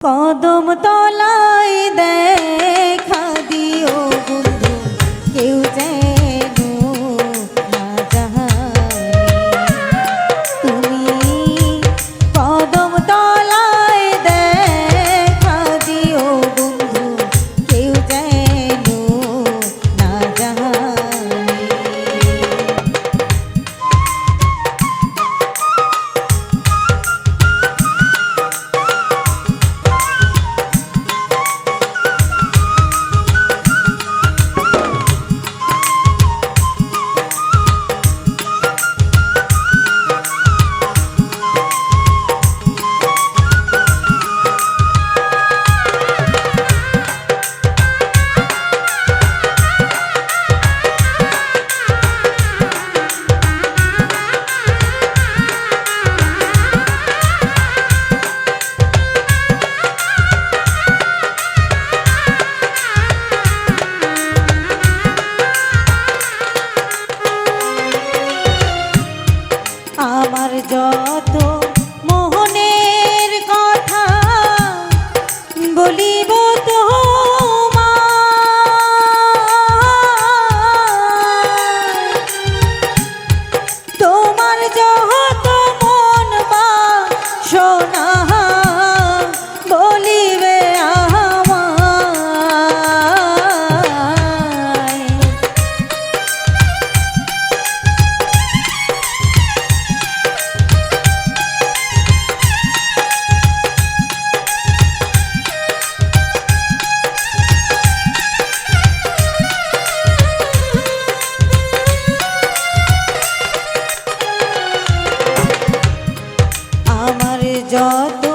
কদম তলায় দেয় আমার যত মোহনের কথা বলি যত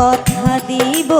কথা দিব।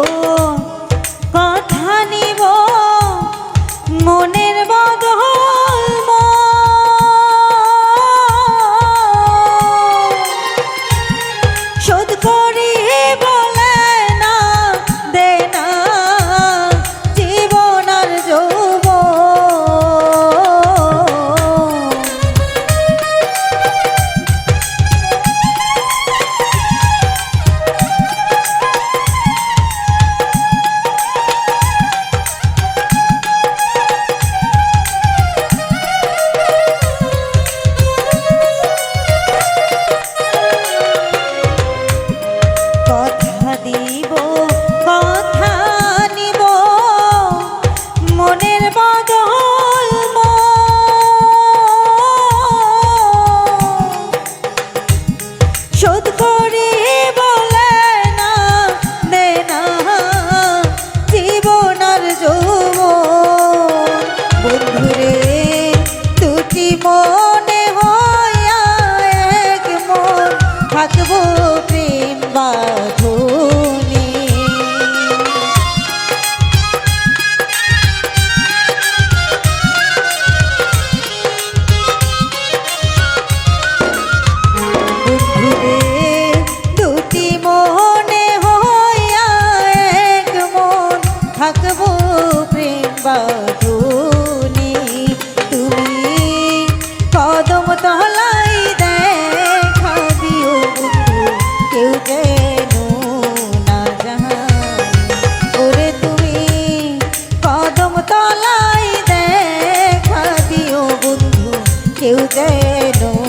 কেন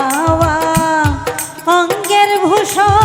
পাওয়া অঙ্গের ভূষণ